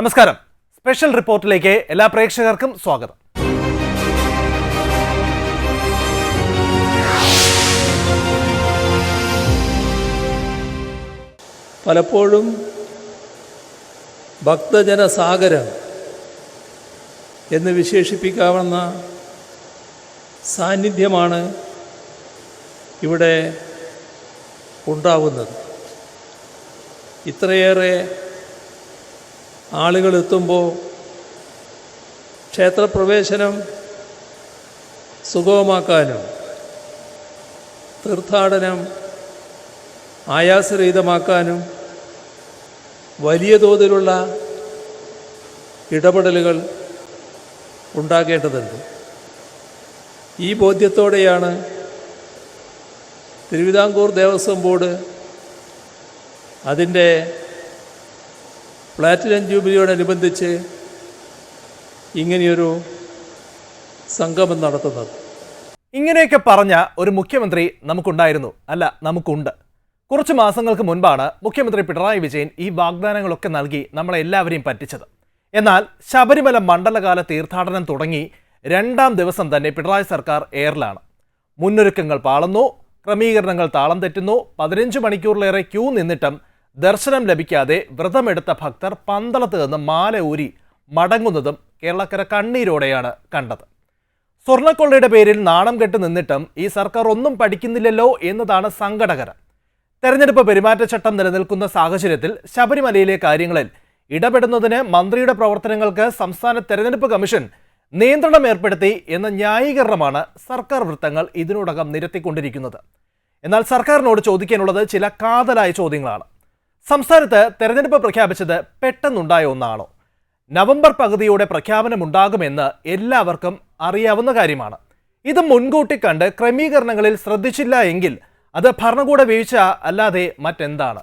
നമസ്കാരം. സ്പെഷ്യൽ റിപ്പോർട്ടിലേക്ക് എല്ലാ പ്രേക്ഷകർക്കും സ്വാഗതം. പലപ്പോഴും ഭക്തജനസാഗരം എന്ന് വിശേഷിപ്പിക്കാവുന്ന സാന്നിധ്യമാണ് ഇവിടെ ഉണ്ടാവുന്നത്. ഇത്രയേറെ ആളുകൾ എത്തുമ്പോൾ ക്ഷേത്രപ്രവേശനം സുഗമമാക്കാനും തീർത്ഥാടനം ആയാസരഹിതമാക്കാനും വലിയ തോതിലുള്ള ഇടപെടലുകൾ ഉണ്ടാകേണ്ടതുണ്ട്. ഈ ബോധ്യത്തോടെയാണ് തിരുവിതാംകൂർ ദേവസ്വം ബോർഡ് അതിന്റെ പ്ലാറ്റിനം ജൂബിലിയോടനുബന്ധിച്ച് ഇങ്ങനെയൊരു സംഗമം നടത്തുന്നത്. ഇങ്ങനെയൊക്കെ പറഞ്ഞ ഒരു മുഖ്യമന്ത്രി നമുക്കുണ്ടായിരുന്നു. അല്ല നമുക്കുണ്ട്. കുറച്ച് മാസങ്ങൾക്ക് മുൻപാണ് മുഖ്യമന്ത്രി പിണറായി വിജയൻ ഈ വാഗ്ദാനങ്ങളൊക്കെ നൽകി നമ്മളെ എല്ലാവരെയും പറ്റിച്ചത്. എന്നാൽ ശബരിമല മണ്ഡലകാല തീർത്ഥാടനം തുടങ്ങി രണ്ടാം ദിവസം തന്നെ പിണറായി സർക്കാർ എയറിലാണ്. മുന്നൊരുക്കങ്ങൾ പാളുന്നു ക്രമീകരണങ്ങൾ താളം തെറ്റുന്നു പതിനഞ്ച് മണിക്കൂറിലേറെ ക്യൂ നിന്നിട്ടും ദർശനം ലഭിക്കാതെ വ്രതമെടുത്ത ഭക്തർ പന്തളത്ത് നിന്ന് മാല ഊരി മടങ്ങുന്നതും കേരളക്കര കണ്ണീരോടെയാണ് കണ്ടത്. സ്വർണക്കൊള്ളയുടെ പേരിൽ നാണം കെട്ട് നിന്നിട്ടും ഈ സർക്കാർ ഒന്നും പഠിക്കുന്നില്ലല്ലോ എന്നതാണ് സങ്കടകരം. തെരഞ്ഞെടുപ്പ് പെരുമാറ്റച്ചട്ടം നിലനിൽക്കുന്ന സാഹചര്യത്തിൽ ശബരിമലയിലെ കാര്യങ്ങളിൽ ഇടപെടുന്നതിന് മന്ത്രിയുടെ പ്രവർത്തനങ്ങൾക്ക് സംസ്ഥാന തെരഞ്ഞെടുപ്പ് കമ്മീഷൻ നിയന്ത്രണം ഏർപ്പെടുത്തി എന്ന ന്യായീകരണമാണ് സർക്കാർ വൃത്തങ്ങൾ ഇതിനോടകം നിരത്തിക്കൊണ്ടിരിക്കുന്നത്. എന്നാൽ സർക്കാരിനോട് ചോദിക്കാനുള്ളത് ചില കാതലായ ചോദ്യങ്ങളാണ്. സംസ്ഥാനത്ത് തെരഞ്ഞെടുപ്പ് പ്രഖ്യാപിച്ചത് പെട്ടെന്നുണ്ടായ ഒന്നാണോ? നവംബർ പകുതിയോടെ പ്രഖ്യാപനമുണ്ടാകുമെന്ന് എല്ലാവർക്കും അറിയാവുന്ന കാര്യമാണ്. ഇത് മുൻകൂട്ടി കണ്ട് ക്രമീകരണങ്ങളിൽ ശ്രദ്ധിച്ചില്ല എങ്കിൽ അത് ഭരണകൂട വീഴ്ച അല്ലാതെ മറ്റെന്താണ്?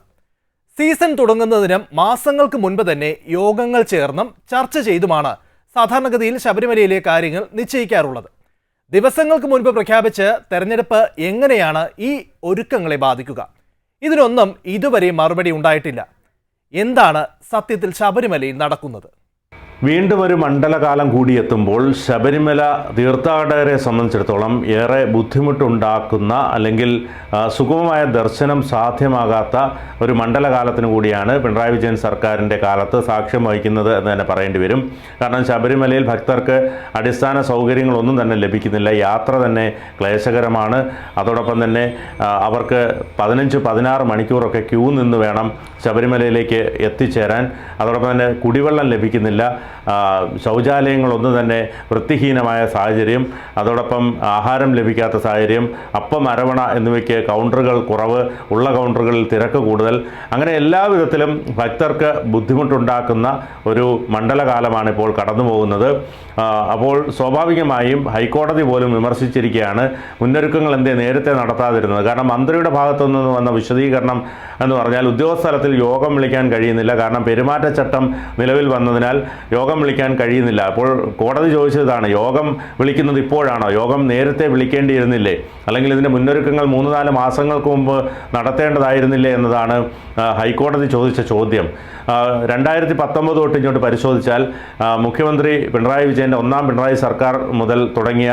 സീസൺ തുടങ്ങുന്നതിനും മാസങ്ങൾക്ക് മുൻപ് തന്നെ യോഗങ്ങൾ ചേർന്നും ചർച്ച ചെയ്തുമാണ് സാധാരണഗതിയിൽ ശബരിമലയിലെ കാര്യങ്ങൾ നിശ്ചയിക്കാറുള്ളത്. ദിവസങ്ങൾക്ക് മുൻപ് പ്രഖ്യാപിച്ച് തെരഞ്ഞെടുപ്പ് എങ്ങനെയാണ് ഈ ഒരുക്കങ്ങളെ ബാധിക്കുക? ഇതിനൊന്നും ഇതുവരെ മറുപടി ഉണ്ടായിട്ടില്ല. എന്താണ് സത്യത്തിൽ ശബരിമലയിൽ നടക്കുന്നത്? വീണ്ടും ഒരു മണ്ഡലകാലം കൂടിയെത്തുമ്പോൾ ശബരിമല തീർത്ഥാടകരെ സംബന്ധിച്ചിടത്തോളം ഏറെ ബുദ്ധിമുട്ടുണ്ടാക്കുന്ന അല്ലെങ്കിൽ സുഗമമായ ദർശനം സാധ്യമാകാത്ത ഒരു മണ്ഡലകാലത്തിന് കൂടിയാണ് പിണറായി വിജയൻ സർക്കാരിന്റെ കാലത്ത് സാക്ഷ്യം വഹിക്കുന്നത് എന്ന് തന്നെ പറയേണ്ടി വരും. കാരണം ശബരിമലയിൽ ഭക്തർക്ക് അടിസ്ഥാന സൗകര്യങ്ങളൊന്നും തന്നെ ലഭിക്കുന്നില്ല. യാത്ര തന്നെ ക്ലേശകരമാണ്. അതോടൊപ്പം തന്നെ അവർക്ക് പതിനഞ്ച് പതിനാറ് മണിക്കൂറൊക്കെ ക്യൂ നിന്ന് വേണം ശബരിമലയിലേക്ക് എത്തിച്ചേരാൻ. അതോടൊപ്പം തന്നെ കുടിവെള്ളം ലഭിക്കുന്നില്ല. ശൗചാലയങ്ങളൊന്നും തന്നെ വൃത്തിഹീനമായ സാഹചര്യം അതോടൊപ്പം ആഹാരം ലഭിക്കാത്ത സാഹചര്യം അപ്പം അരവണ എന്നിവയ്ക്ക് കൗണ്ടറുകൾ കുറവ് ഉള്ള കൗണ്ടറുകളിൽ തിരക്ക് കൂടുതൽ. അങ്ങനെ എല്ലാ വിധത്തിലും ഭക്തർക്ക് ബുദ്ധിമുട്ടുണ്ടാക്കുന്ന ഒരു മണ്ഡലകാലമാണ് ഇപ്പോൾ കടന്നു പോകുന്നത് അപ്പോൾ സ്വാഭാവികമായും ഹൈക്കോടതി പോലും വിമർശിച്ചിരിക്കുകയാണ് മുന്നൊരുക്കങ്ങൾ എന്തേ നേരത്തെ നടത്താതിരുന്നത്? കാരണം മന്ത്രിയുടെ ഭാഗത്തു നിന്ന് വന്ന വിശദീകരണം എന്ന് പറഞ്ഞാൽ ഉദ്യോഗസ്ഥലത്തിൽ യോഗം വിളിക്കാൻ കഴിയുന്നില്ല. കാരണം പെരുമാറ്റച്ചട്ടം നിലവിൽ വന്നതിനാൽ യോഗം വിളിക്കാൻ കഴിയുന്നില്ല. അപ്പോൾ കോടതി ചോദിച്ചതാണ് യോഗം വിളിക്കുന്നത് ഇപ്പോഴാണോ? യോഗം നേരത്തെ വിളിക്കേണ്ടിയിരുന്നില്ലേ? അല്ലെങ്കിൽ ഇതിന്റെ മുന്നൊരുക്കങ്ങൾ മൂന്ന് നാല് മാസങ്ങൾക്ക് മുമ്പ് നടത്തേണ്ടതായിരുന്നില്ലേ എന്നതാണ് ഹൈക്കോടതി ചോദിച്ച ചോദ്യം. രണ്ടായിരത്തി പത്തൊമ്പത് തൊട്ട് ഇങ്ങോട്ട് പരിശോധിച്ചാൽ മുഖ്യമന്ത്രി പിണറായി വിജയന്റെ ഒന്നാം പിണറായി സർക്കാർ മുതൽ തുടങ്ങിയ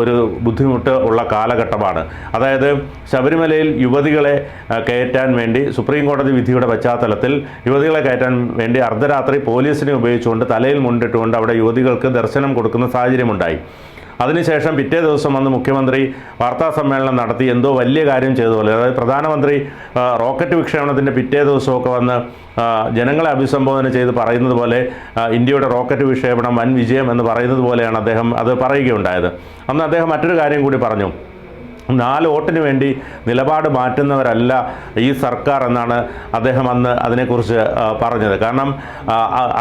ഒരു ബുദ്ധിമുട്ട് ഉള്ള കാലഘട്ടമാണ്. അതായത് ശബരിമലയിൽ യുവതികളെ കയറ്റാൻ വേണ്ടി സുപ്രീം കോടതി വിധിയുടെ പശ്ചാത്തലത്തിൽ യുവതികളെ കയറ്റാൻ വേണ്ടി അർദ്ധരാത്രി പോലീസിനെ ഉപയോഗിച്ചുകൊണ്ട് തലയിൽ മുണ്ടിട്ടുകൊണ്ട് അവിടെ യുവതികൾക്ക് ദർശനം കൊടുക്കുന്ന സാഹചര്യമുണ്ടായി. അതിനുശേഷം പിറ്റേ ദിവസം വന്ന് മുഖ്യമന്ത്രി വാർത്താ സമ്മേളനം നടത്തി എന്തോ വലിയ കാര്യം ചെയ്തതുപോലെ അതായത് പ്രധാനമന്ത്രി റോക്കറ്റ് വിക്ഷേപണത്തിന്റെ പിറ്റേ ദിവസമൊക്കെ വന്ന് ജനങ്ങളെ അഭിസംബോധന ചെയ്ത് പറയുന്നത് പോലെ ഇന്ത്യയുടെ റോക്കറ്റ് വിക്ഷേപണം വൻ വിജയം എന്ന് പറയുന്നത് പോലെയാണ് അദ്ദേഹം അത് പറയുകയുണ്ടായത്. അന്ന് അദ്ദേഹം മറ്റൊരു കാര്യം കൂടി പറഞ്ഞു. നാല് വോട്ടിന് വേണ്ടി നിലപാട് മാറ്റുന്നവരല്ല ഈ സർക്കാർ എന്നാണ് അദ്ദേഹം അന്ന് അതിനെക്കുറിച്ച് പറഞ്ഞത്. കാരണം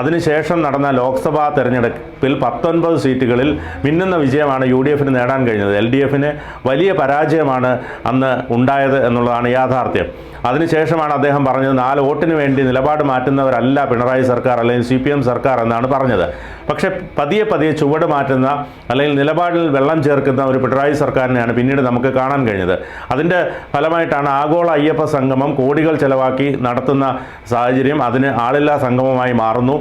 അതിനുശേഷം നടന്ന ലോക്സഭാ തെരഞ്ഞെടുപ്പിൽ പത്തൊൻപത് സീറ്റുകളിൽ മിന്നുന്ന വിജയമാണ് യു ഡി എഫിന് നേടാൻ കഴിഞ്ഞത്. എൽ ഡി എഫിന് വലിയ പരാജയമാണ് അന്ന് ഉണ്ടായത് എന്നുള്ളതാണ് യാഥാർത്ഥ്യം. അതിനുശേഷമാണ് അദ്ദേഹം പറഞ്ഞത് നാല് വോട്ടിന് വേണ്ടി നിലപാട് മാറ്റുന്നവരല്ല പിണറായി സർക്കാർ അല്ലെങ്കിൽ സി പി എം സർക്കാർ എന്നാണ് പറഞ്ഞത്. പക്ഷേ പതിയെ പതിയെ ചുവട് മാറ്റുന്ന അല്ലെങ്കിൽ നിലപാടിൽ വെള്ളം ചേർക്കുന്ന ഒരു പിണറായി സർക്കാരിനെയാണ് പിന്നീട് നമുക്ക് കാണാൻ കഴിഞ്ഞത്. അതിന്റെ ഫലമായിട്ടാണ് ആഗോള അയ്യപ്പ സംഗമം കോടികൾ ചെലവാക്കി നടത്തുന്ന സാഹചര്യം അതിന് ആളില്ലാ സംഗമമായി മാറുന്നു.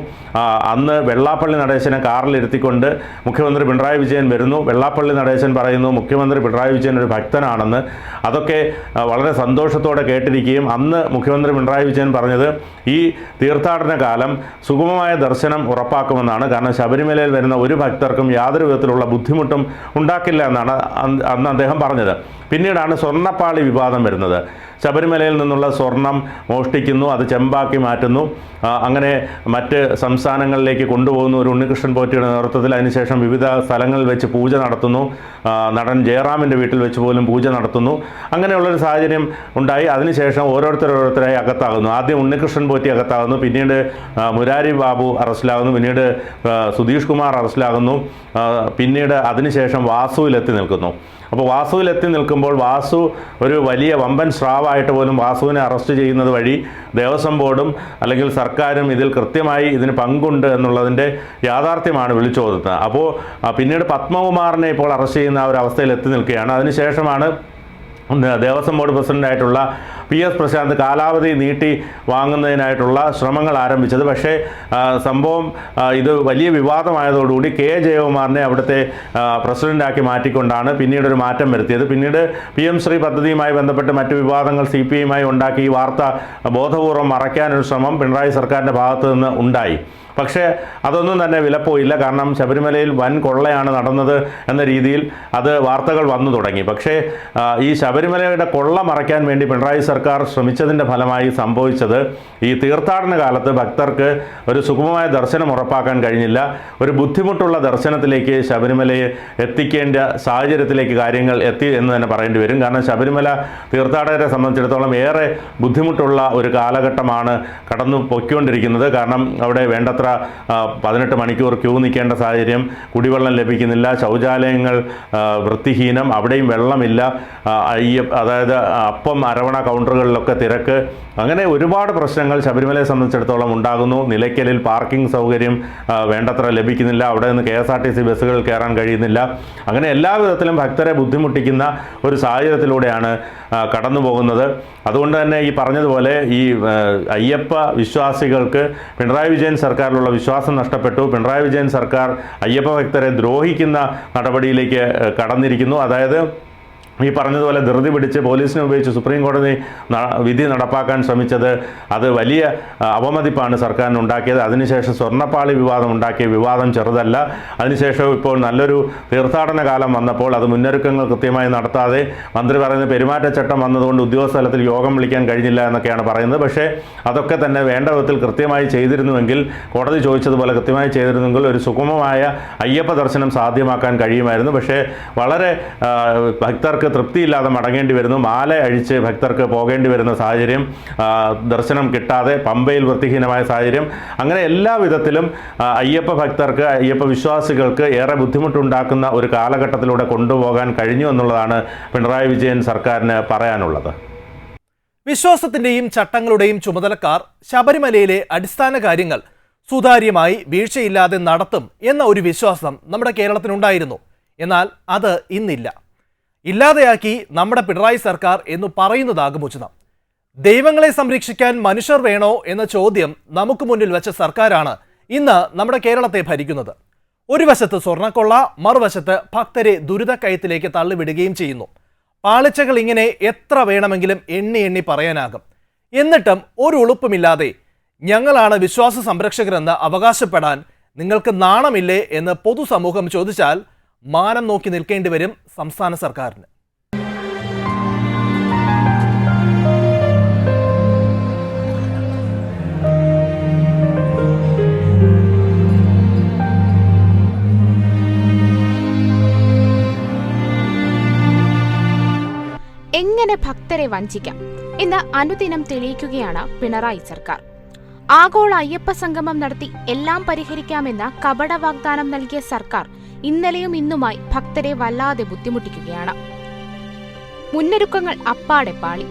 അന്ന് വെള്ളാപ്പള്ളി നടേശനെ കാറിലിരുത്തിക്കൊണ്ട് മുഖ്യമന്ത്രി പിണറായി വിജയൻ വരുന്നു. വെള്ളാപ്പള്ളി നടേശൻ പറയുന്നു മുഖ്യമന്ത്രി പിണറായി വിജയൻ ഒരു ഭക്തനാണെന്ന്. അതൊക്കെ വളരെ സന്തോഷത്തോടെ കേട്ടിരിക്കുകയും അന്ന് മുഖ്യമന്ത്രി പിണറായി വിജയൻ പറഞ്ഞത് ഈ തീർത്ഥാടന കാലം സുഗമമായ ദർശനം ഉറപ്പാക്കുമെന്നാണ്. കാരണം ശബരിമലയിൽ വരുന്ന ഒരു ഭക്തർക്കും യാതൊരു വിധത്തിലുള്ള ബുദ്ധിമുട്ടും ഉണ്ടാക്കില്ല എന്നാണ് അന്ന് അദ്ദേഹം പറഞ്ഞത്. പിന്നീടാണ് സ്വർണപ്പാളി വിവാദം വരുന്നത്. ശബരിമലയിൽ നിന്നുള്ള സ്വർണം മോഷ്ടിക്കുന്നു അത് ചെമ്പാക്കി മാറ്റുന്നു. അങ്ങനെ മറ്റ് സംസ്ഥാനങ്ങളിലേക്ക് കൊണ്ടുപോകുന്നു ഒരു ഉണ്ണികൃഷ്ണൻ പോറ്റിയുടെ നേതൃത്വത്തിൽ അതിനുശേഷം വിവിധ സ്ഥലങ്ങളിൽ വെച്ച് പൂജ നടത്തുന്നു. നടൻ ജയറാമിന്റെ വീട്ടിൽ വെച്ച് പോലും പൂജ നടത്തുന്നു. അങ്ങനെയുള്ളൊരു സാഹചര്യം ഉണ്ടായി. അതിനുശേഷം ഓരോരുത്തർ ഓരോരുത്തരായി അകത്താകുന്നു. ആദ്യം ഉണ്ണികൃഷ്ണൻ പോറ്റി അകത്താകുന്നു പിന്നീട് മുരാരി ബാബു അറസ്റ്റിലാകുന്നു പിന്നീട് സുധീഷ് കുമാർ അറസ്റ്റിലാകുന്നു പിന്നീട് അതിനുശേഷം വാസുവിലെത്തി നിൽക്കുന്നു. അപ്പോൾ വാസുവിലെത്തി നിൽക്കുമ്പോൾ വാസു ഒരു വലിയ വമ്പൻ സ്രാവായിട്ട് പോലും വാസുവിനെ അറസ്റ്റ് ചെയ്യുന്നത് വഴി ദേവസ്വം ബോർഡും അല്ലെങ്കിൽ സർക്കാരും ഇതിൽ കൃത്യമായി ഇതിന് പങ്കുണ്ട് എന്നുള്ളതിന്റെ യാഥാർത്ഥ്യമാണ് വിളിച്ചോതുന്നത്. അപ്പോൾ പിന്നീട് പത്മകുമാറിനെ ഇപ്പോൾ അറസ്റ്റ് ചെയ്യുന്ന ഒരു അവസ്ഥയിൽ എത്തി നിൽക്കുകയാണ്. അതിനുശേഷമാണ് ദേവസ്വം ബോർഡ് പ്രസിഡന്റായിട്ടുള്ള പി എസ് പ്രശാന്ത് കാലാവധി നീട്ടി വാങ്ങുന്നതിനായിട്ടുള്ള ശ്രമങ്ങൾ ആരംഭിച്ചത്. പക്ഷേ സംഭവം ഇത് വലിയ വിവാദമായതോടുകൂടി കെ. ജയകുമാറിനെ അവിടുത്തെ പ്രസിഡന്റാക്കി മാറ്റിക്കൊണ്ടാണ് പിന്നീട് ഒരു മാറ്റം വരുത്തിയത്. പിന്നീട് പി. എം. ശ്രീ പദ്ധതിയുമായി ബന്ധപ്പെട്ട് മറ്റു വിവാദങ്ങൾ സി. പി. ഐയുമായി ഉണ്ടാക്കി ഈ വാർത്ത ബോധപൂർവം മറയ്ക്കാനൊരു ശ്രമം പിണറായി സർക്കാരിന്റെ ഭാഗത്തു നിന്ന് ഉണ്ടായി. പക്ഷേ അതൊന്നും തന്നെ വിലപ്പോയില്ല. കാരണം ശബരിമലയിൽ വൻ കൊള്ളയാണ് നടന്നത് എന്ന രീതിയിൽ അത് വാർത്തകൾ വന്നു തുടങ്ങി. പക്ഷേ ഈ ശബരിമലയുടെ കൊള്ള മറയ്ക്കാൻ വേണ്ടി പിണറായി സർക്കാർ ശ്രമിച്ചതിന്റെ ഫലമായി സംഭവിച്ചത് ഈ തീർത്ഥാടന കാലത്ത് ഭക്തർക്ക് ഒരു സുഗമമായ ദർശനം ഉറപ്പാക്കാൻ കഴിഞ്ഞില്ല. ഒരു ബുദ്ധിമുട്ടുള്ള ദർശനത്തിലേക്ക് ശബരിമലയെ എത്തിക്കേണ്ട സാഹചര്യത്തിലേക്ക് കാര്യങ്ങൾ എത്തി എന്ന് തന്നെ പറയേണ്ടി വരും. കാരണം ശബരിമല തീർത്ഥാടകരെ സംബന്ധിച്ചിടത്തോളം ഏറെ ബുദ്ധിമുട്ടുള്ള ഒരു കാലഘട്ടമാണ് കടന്നു പൊയ്ക്കൊണ്ടിരിക്കുന്നത്. കാരണം അവിടെ വേണ്ടത്ര പതിനെട്ട് മണിക്കൂർ ക്യൂ നിൽക്കേണ്ട സാഹചര്യം കുടിവെള്ളം ലഭിക്കുന്നില്ല ശൗചാലയങ്ങൾ വൃത്തിഹീനം അവിടെയും വെള്ളമില്ല. ആ, അയ്യ അതായത് അപ്പം അരവണ കൗണ്ടറുകളിലൊക്കെ തിരക്ക്. അങ്ങനെ ഒരുപാട് പ്രശ്നങ്ങൾ ശബരിമലയെ സംബന്ധിച്ചിടത്തോളം ഉണ്ടാകുന്നു. നിലയ്ക്കലിൽ പാർക്കിംഗ് സൗകര്യം വേണ്ടത്ര ലഭിക്കുന്നില്ല. അവിടെ നിന്ന് K S R T C ബസ്സുകൾ കയറാൻ കഴിയുന്നില്ല. അങ്ങനെ എല്ലാ വിധത്തിലും ഭക്തരെ ബുദ്ധിമുട്ടിക്കുന്ന ഒരു സാഹചര്യത്തിലൂടെയാണ് കടന്നു പോകുന്നത് അതുകൊണ്ട് തന്നെ ഈ പറഞ്ഞതുപോലെ ഈ അയ്യപ്പ വിശ്വാസികൾക്ക് പിണറായി വിജയൻ സർക്കാരിലുള്ള വിശ്വാസം നഷ്ടപ്പെട്ടു. പിണറായി വിജയൻ സർക്കാർ അയ്യപ്പ ഭക്തരെ ദ്രോഹിക്കുന്ന നടപടിയിലേക്ക് കടന്നിരിക്കുന്നു. അതായത് ഈ പറഞ്ഞതുപോലെ ധൃതി പിടിച്ച് പോലീസിനെ ഉപയോഗിച്ച് സുപ്രീം കോടതി വിധി നടപ്പാക്കാൻ ശ്രമിച്ചത് അത് വലിയ അവമതിപ്പാണ് സർക്കാരിന് ഉണ്ടാക്കിയത്. അതിനുശേഷം സ്വർണപ്പാളി വിവാദം ഉണ്ടാക്കിയ വിവാദം ചെറുതല്ല. അതിനുശേഷം ഇപ്പോൾ നല്ലൊരു തീർത്ഥാടന കാലം വന്നപ്പോൾ അത് മുന്നൊരുക്കങ്ങൾ കൃത്യമായി നടത്താതെ മന്ത്രി പറയുന്നത് പെരുമാറ്റച്ചട്ടം വന്നതുകൊണ്ട് ഉദ്യോഗസ്ഥ തലത്തിൽ യോഗം വിളിക്കാൻ കഴിഞ്ഞില്ല എന്നൊക്കെയാണ് പറയുന്നത്. പക്ഷേ അതൊക്കെ തന്നെ വേണ്ട വിധത്തിൽ കൃത്യമായി ചെയ്തിരുന്നുവെങ്കിൽ കോടതി ചോദിച്ചതുപോലെ കൃത്യമായി ചെയ്തിരുന്നെങ്കിൽ ഒരു സുഗമമായ അയ്യപ്പ ദർശനം സാധ്യമാക്കാൻ കഴിയുമായിരുന്നു. പക്ഷേ വളരെ ആ, ഭക്തർക്ക് തൃപ്തിയില്ലാതെ മടങ്ങേണ്ടി വരുന്നു. മാല അഴിച്ച് ഭക്തർക്ക് പോകേണ്ടി വരുന്ന സാഹചര്യം ദർശനം കിട്ടാതെ പമ്പയിൽ വൃത്തിഹീനമായ സാഹചര്യം. അങ്ങനെ എല്ലാ വിധത്തിലും അയ്യപ്പ ഭക്തർക്ക് അയ്യപ്പ വിശ്വാസികൾക്ക് ഏറെ ബുദ്ധിമുട്ടുണ്ടാക്കുന്ന ഒരു കാലഘട്ടത്തിലൂടെ കൊണ്ടുപോകാൻ കഴിഞ്ഞു എന്നുള്ളതാണ് പിണറായി വിജയൻ സർക്കാരിന് പറയാനുള്ളത്. വിശ്വാസത്തിന്റെയും ചട്ടങ്ങളുടെയും ചുമതലക്കാർ ശബരിമലയിലെ അടിസ്ഥാന കാര്യങ്ങൾ സുതാര്യമായി വീഴ്ചയില്ലാതെ നടത്തും എന്ന ഒരു വിശ്വാസം നമ്മുടെ കേരളത്തിനുണ്ടായിരുന്നു. എന്നാൽ അത് ഇന്നില്ല. ഇല്ലാതെയാക്കി നമ്മുടെ പിണറായി സർക്കാർ എന്ന് പറയുന്നതാകും ഉചിതം. ദൈവങ്ങളെ സംരക്ഷിക്കാൻ മനുഷ്യർ വേണോ എന്ന ചോദ്യം നമുക്ക് മുന്നിൽ വെച്ച സർക്കാരാണ് ഇന്ന് നമ്മുടെ കേരളത്തെ ഭരിക്കുന്നത്. ഒരു വശത്ത് സ്വർണക്കൊള്ള മറുവശത്ത് ഭക്തരെ ദുരിതക്കയത്തിലേക്ക് തള്ളിവിടുകയും ചെയ്യുന്നു. പാളിച്ചകൾ ഇങ്ങനെ എത്ര വേണമെങ്കിലും എണ്ണി എണ്ണി പറയാനാകും. എന്നിട്ടും ഒരു ഉളുപ്പുമില്ലാതെ ഞങ്ങളാണ് വിശ്വാസ സംരക്ഷകരെന്ന് അവകാശപ്പെടാൻ നിങ്ങൾക്ക് നാണമില്ലേ എന്ന് പൊതുസമൂഹം ചോദിച്ചാൽ മാനം നോക്കി നിൽക്കേണ്ടി വരും സംസ്ഥാന സർക്കാരിന്. എങ്ങനെ ഭക്തരെ വഞ്ചിക്കാം? എന്ന് അനുദിനം തെളിയിക്കുകയാണ് പിണറായി സർക്കാർ. ആഗോള അയ്യപ്പ സംഗമം നടത്തി എല്ലാം പരിഹരിക്കാമെന്ന കപട വാഗ്ദാനം നൽകിയ സർക്കാർ ഇന്നലെയും ഇന്നുമായി ഭക്തരെ വല്ലാതെ ബുദ്ധിമുട്ടിക്കുകയാണ്. മുന്നൊരുക്കങ്ങൾ അപ്പാടെ പാളി.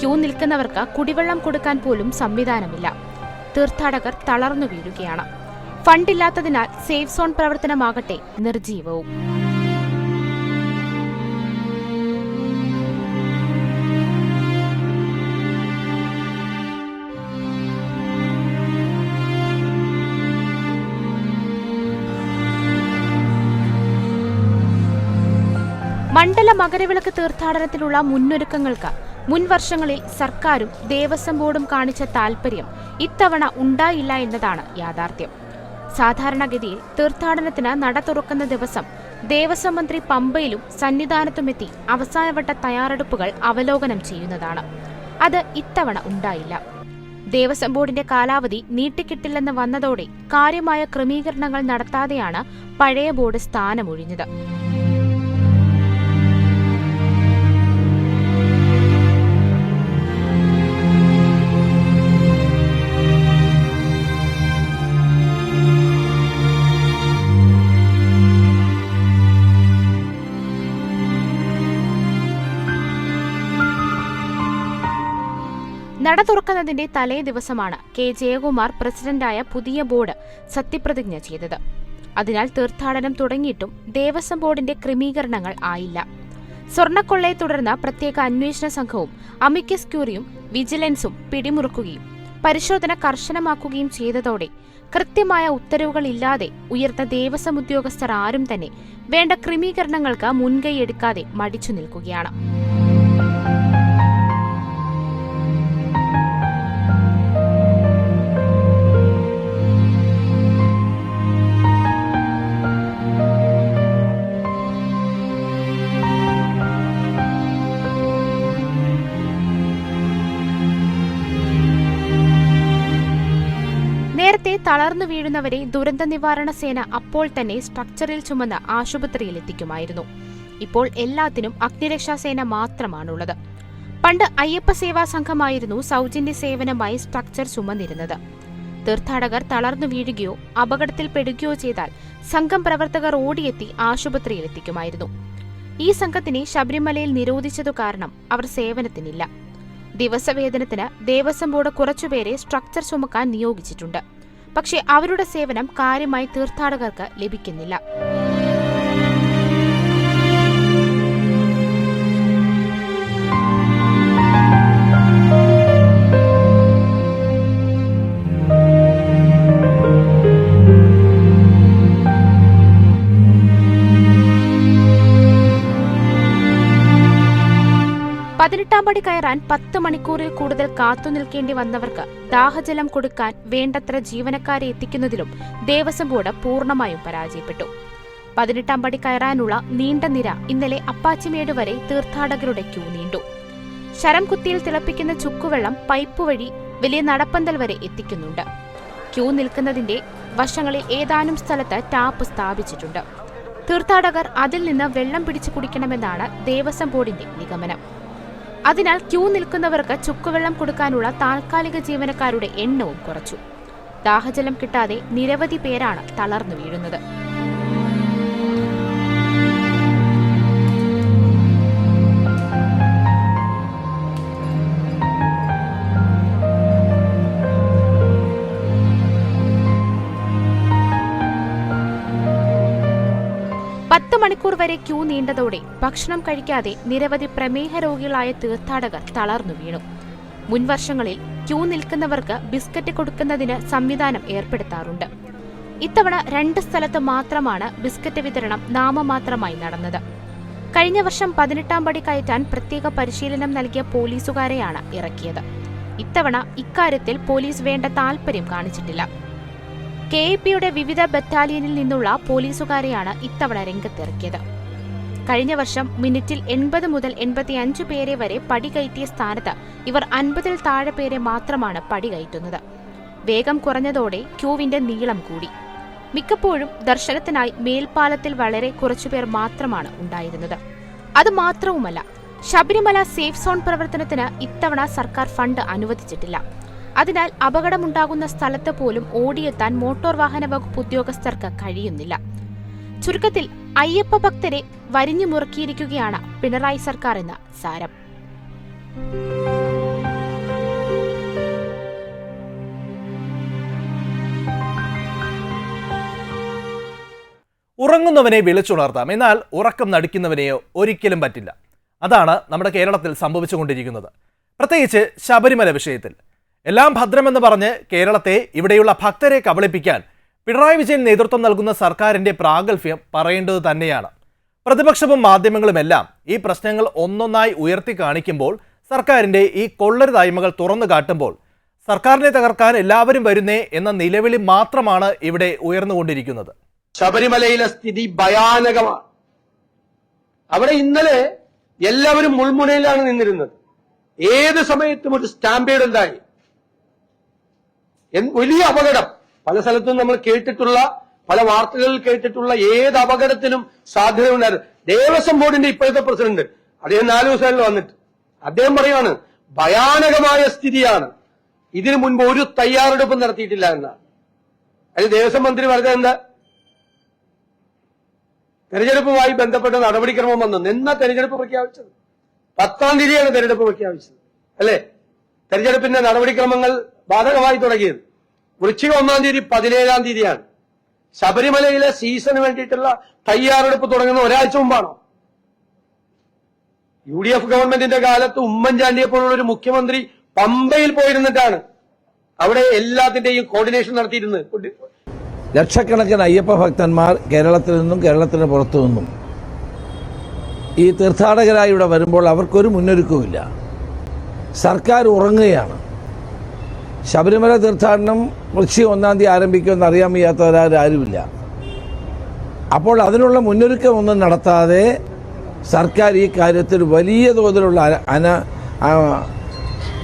ക്യൂ നിൽക്കുന്നവർക്ക് കുടിവെള്ളം കൊടുക്കാൻ പോലും സംവിധാനമില്ല. തീർത്ഥാടകർ തളർന്നു വീഴുകയാണ്. ഫണ്ടില്ലാത്തതിനാൽ സേഫ് സോൺ പ്രവർത്തനമാകട്ടെ നിർജീവവും. ശബരിമല മകരവിളക്ക് തീർത്ഥാടനത്തിനുള്ള മുന്നൊരുക്കങ്ങൾക്ക് മുൻവർഷങ്ങളിൽ സർക്കാരും ദേവസ്വം ബോർഡും കാണിച്ച താൽപര്യം ഇത്തവണ ഉണ്ടായില്ല എന്നതാണ് യാഥാർത്ഥ്യം. സാധാരണഗതിയിൽ തീർത്ഥാടനത്തിന് നട തുറക്കുന്ന ദിവസം ദേവസ്വം മന്ത്രി പമ്പയിലും സന്നിധാനത്തുമെത്തി അവസാനവട്ട തയ്യാറെടുപ്പുകൾ അവലോകനം ചെയ്യുന്നതാണ്. അത് ഇത്തവണ ഉണ്ടായില്ല. ദേവസ്വം ബോർഡിന്റെ കാലാവധി നീട്ടിക്കിട്ടില്ലെന്ന് വന്നതോടെ കാര്യമായ ക്രമീകരണങ്ങൾ നടത്താതെയാണ് പഴയ ബോർഡ് സ്ഥാനമൊഴിഞ്ഞത്. നട തുറക്കുന്നതിന്റെ തലേ ദിവസമാണ് കെ ജയകുമാർ പ്രസിഡന്റായ പുതിയ ബോർഡ് സത്യപ്രതിജ്ഞ ചെയ്തത്. അതിനാൽ തീർത്ഥാടനം തുടങ്ങിയിട്ടും ദേവസ്വം ബോർഡിന്റെ ക്രമീകരണങ്ങൾ ആയില്ല. സ്വർണക്കൊള്ളയെ തുടർന്ന് പ്രത്യേക അന്വേഷണ സംഘവും അമിക്കസ് ക്യൂറിയും വിജിലൻസും പിടിമുറുക്കുകയും പരിശോധന കർശനമാക്കുകയും ചെയ്തതോടെ കൃത്യമായ ഉത്തരവുകൾ ഇല്ലാതെ ഉയർന്ന ദേവസ്വം ഉദ്യോഗസ്ഥർ ആരും തന്നെ വേണ്ട ക്രമീകരണങ്ങൾക്ക് മുൻകൈയെടുക്കാതെ മടിച്ചു നിൽക്കുകയാണ്. നേരത്തെ തളർന്നു വീഴുന്നവരെ ദുരന്ത നിവാരണ സേന അപ്പോൾ തന്നെ സ്ട്രക്ചറിൽ ചുമന്ന് ആശുപത്രിയിൽ എത്തിക്കുമായിരുന്നു ഇപ്പോൾ എല്ലാത്തിനും അഗ്നിരക്ഷാസേന മാത്രമാണുള്ളത്. പണ്ട് അയ്യപ്പ സേവാ സംഘമായിരുന്നു സൗജന്യ സേവനമായി സ്ട്രക്ചർ ചുമന്നിരുന്നത്. തീർത്ഥാടകർ തളർന്നു വീഴുകയോ അപകടത്തിൽപ്പെടുകയോ ചെയ്താൽ സംഘം പ്രവർത്തകർ ഓടിയെത്തി ആശുപത്രിയിൽ എത്തിക്കുമായിരുന്നു ഈ സംഘത്തിനെ ശബരിമലയിൽ നിരോധിച്ചതു കാരണം അവർ സേവനത്തിനില്ല. ദിവസവേതനത്തിന് ദേവസ്വം ബോർഡ് കുറച്ചുപേരെ സ്ട്രക്ചർ ചുമക്കാൻ നിയോഗിച്ചിട്ടുണ്ട്. പക്ഷേ അവരുടെ സേവനം കാര്യമായി തീർത്ഥാടകർക്ക് ലഭിക്കുന്നില്ല പതിനെട്ടാം പടി കയറാൻ പത്ത് മണിക്കൂറിൽ കൂടുതൽ കാത്തു നിൽക്കേണ്ടി വന്നവർക്ക് ദാഹജലം കൊടുക്കാൻ വേണ്ടത്ര ജീവനക്കാരെ എത്തിക്കുന്നതിലും ദേവസ്വം ബോർഡ് പൂർണമായും പരാജയപ്പെട്ടു. പതിനെട്ടാം പടി കയറാനുള്ള നീണ്ട നിര ഇന്നലെ അപ്പാച്ചിമേട് വരെ തീർത്ഥാടകരുടെ ക്യൂ നീണ്ടു. ശരം കുത്തിയിൽ തിളപ്പിക്കുന്ന ചുക്കുവെള്ളം പൈപ്പ് വഴി വലിയ നടപ്പന്തൽ വരെ എത്തിക്കുന്നുണ്ട്. ക്യൂ നിൽക്കുന്നതിന്റെ വശങ്ങളിൽ ഏതാനും സ്ഥലത്ത് ടാപ്പ് സ്ഥാപിച്ചിട്ടുണ്ട്. തീർത്ഥാടകർ അതിൽ നിന്ന് വെള്ളം പിടിച്ചു കുടിക്കണമെന്നാണ് ദേവസ്വം ബോർഡിന്റെ നിഗമനം. അതിനാൽ ക്യൂ നിൽക്കുന്നവർക്ക് ചുക്കുവെള്ളം കൊടുക്കാനുള്ള താൽക്കാലിക ജീവനക്കാരുടെ എണ്ണവും കുറച്ചു. ദാഹജലം കിട്ടാതെ നിരവധി പേരാണ് തളർന്നു വീഴുന്നത്. മണിക്കൂർ വരെ ക്യൂ നീണ്ടതോടെ ഭക്ഷണം കഴിക്കാതെ നിരവധി പ്രമേഹ രോഗികളായ തീർത്ഥാടകർ തളർന്നു വീണു. മുൻവർഷങ്ങളിൽ ക്യൂ നിൽക്കുന്നവർക്ക് ബിസ്ക്കറ്റ് കൊടുക്കുന്നതിന് സംവിധാനം ഏർപ്പെടുത്താറുണ്ട്. ഇത്തവണ രണ്ട് സ്ഥലത്ത് മാത്രമാണ് ബിസ്ക്കറ്റ് വിതരണം നാമമാത്രമായി നടന്നത്. കഴിഞ്ഞ വർഷം പതിനെട്ടാം പടി കയറ്റാൻ പ്രത്യേക പരിശീലനം നൽകിയ പോലീസുകാരെയാണ് ഇറക്കിയത്. ഇത്തവണ ഇക്കാര്യത്തിൽ പോലീസ് വേണ്ട താൽപര്യം കാണിച്ചിട്ടില്ല. കെ പിയുടെ വിവിധ ബറ്റാലിയനിൽ നിന്നുള്ള പോലീസുകാരെയാണ് ഇത്തവണ രംഗത്തിറക്കിയത്. കഴിഞ്ഞ വർഷം മിനിറ്റിൽ എൺപത് മുതൽ എൺപത്തിയഞ്ച് പേരെ വരെ പടി കയറ്റിയ സ്ഥാനത്ത് ഇവർ അൻപതിൽ താഴെ പേരെ മാത്രമാണ് പടി കയറ്റുന്നത്. വേഗം കുറഞ്ഞതോടെ ക്യൂവിന്റെ നീളം കൂടി. മിക്കപ്പോഴും ദർശനത്തിനായി മേൽപ്പാലത്തിൽ വളരെ കുറച്ചുപേർ മാത്രമാണ് ഉണ്ടായിരുന്നത്. അത് മാത്രവുമല്ല ശബരിമല സേഫ് സോൺ പ്രവർത്തനത്തിന് ഇത്തവണ സർക്കാർ ഫണ്ട് അനുവദിച്ചിട്ടില്ല. അതിനാൽ അപകടമുണ്ടാകുന്ന സ്ഥലത്ത് പോലും ഓടിയെത്താൻ മോട്ടോർ വാഹന വകുപ്പ് ഉദ്യോഗസ്ഥർക്ക് കഴിയുന്നില്ല. ചുരുക്കത്തിൽ അയ്യപ്പ ഭക്തരെ വരിഞ്ഞു മുറുക്കിയിരിക്കുകയാണ് പിണറായി സർക്കാർ എന്ന സാരം. ഉറങ്ങുന്നവനെ വിളിച്ചുണർത്താം. എന്നാൽ ഉറക്കം നടിക്കുന്നവനെയോ ഒരിക്കലും പറ്റില്ല. അതാണ് നമ്മുടെ കേരളത്തിൽ സംഭവിച്ചുകൊണ്ടിരിക്കുന്നത്. പ്രത്യേകിച്ച് ശബരിമല വിഷയത്തിൽ. എല്ലാം ഭദ്രമെന്ന് പറഞ്ഞ് കേരളത്തെ ഇവിടെയുള്ള ഭക്തരെ കബളിപ്പിക്കാൻ പിണറായി വിജയൻ നേതൃത്വം നൽകുന്ന സർക്കാരിന്റെ പ്രാഗൽഭ്യം പറയേണ്ടത് തന്നെയാണ്. പ്രതിപക്ഷവും മാധ്യമങ്ങളുമെല്ലാം ഈ പ്രശ്നങ്ങൾ ഒന്നൊന്നായി ഉയർത്തി കാണിക്കുമ്പോൾ സർക്കാരിന്റെ ഈ കൊള്ളരുതായ്മകൾ തുറന്നു കാട്ടുമ്പോൾ സർക്കാരിനെ തകർക്കാൻ എല്ലാവരും വരുന്നേ എന്ന നിലവിളി മാത്രമാണ് ഇവിടെ ഉയർന്നുകൊണ്ടിരിക്കുന്നത്. ശബരിമലയിലെ സ്ഥിതി ഭയാനകമാണ്. അവിടെ ഇന്നലെ എല്ലാവരും മുൾമുനയിലാണ് നിന്നിരുന്നത്. ഏത് സമയത്തും ഒരു സ്റ്റാമ്പേഡ് ഉണ്ടായി. വലിയ അപകടം. പല സ്ഥലത്തും നമ്മൾ കേട്ടിട്ടുള്ള പല വാർത്തകളിൽ കേട്ടിട്ടുള്ള ഏത് അപകടത്തിനും സാധ്യത ഉണ്ടായിരുന്നു ദേവസ്വം ബോർഡിന്റെ ഇപ്പോഴത്തെ പ്രസിഡന്റ് അദ്ദേഹം നാല് ദിവസങ്ങളിൽ വന്നിട്ട്. അദ്ദേഹം പറയാണ് ഭയാനകമായ സ്ഥിതിയാണ്. ഇതിനു മുൻപ് ഒരു തയ്യാറെടുപ്പ് നടത്തിയിട്ടില്ല എന്നാണ് അതിന് ദേവസ്വം മന്ത്രി പറഞ്ഞത് എന്താ? തെരഞ്ഞെടുപ്പുമായി ബന്ധപ്പെട്ട നടപടിക്രമം വന്നു. നിന്ന തെരഞ്ഞെടുപ്പ് പ്രഖ്യാപിച്ചത്? പത്താം തീയതിയാണ് തെരഞ്ഞെടുപ്പ് പ്രഖ്യാപിച്ചത്. അല്ലേ? തെരഞ്ഞെടുപ്പിന്റെ നടപടിക്രമങ്ങൾ ബാധകമായി തുടങ്ങിയത്. വൃശ്ചിക ഒന്നാം തീയതി പതിനേഴാം തീയതിയാണ്. ശബരിമലയിലെ സീസണിന് വേണ്ടിയിട്ടുള്ള തയ്യാറെടുപ്പ് തുടങ്ങുന്ന ഒരാഴ്ച മുമ്പാണോ? യു ഡി എഫ് ഗവൺമെന്റിന്റെ കാലത്ത് ഉമ്മൻചാണ്ടിയെ പോലുള്ള ഒരു മുഖ്യമന്ത്രി പമ്പയിൽ പോയിരുന്നിട്ടാണ് അവിടെ എല്ലാത്തിന്റെയും കോർഡിനേഷൻ നടത്തിയിരുന്നത്. ലക്ഷക്കണക്കിന് അയ്യപ്പ ഭക്തന്മാർ കേരളത്തിൽ നിന്നും കേരളത്തിന് പുറത്തു നിന്നും ഈ തീർത്ഥാടകരായി ഇവിടെ വരുമ്പോൾ അവർക്കൊരു മുന്നൊരുക്കവുമില്ല. സർക്കാർ ഉറങ്ങുകയാണ്. ശബരിമല തീർത്ഥാടനം വൃശ്ചിക ഒന്നാം തീയതി ആരംഭിക്കുമെന്ന് അറിയാൻ വയ്യാത്തവരാരുമില്ല അപ്പോൾ അതിനുള്ള മുന്നൊരുക്കം ഒന്നും നടത്താതെ സർക്കാർ ഈ കാര്യത്തിൽ വലിയ തോതിലുള്ള അന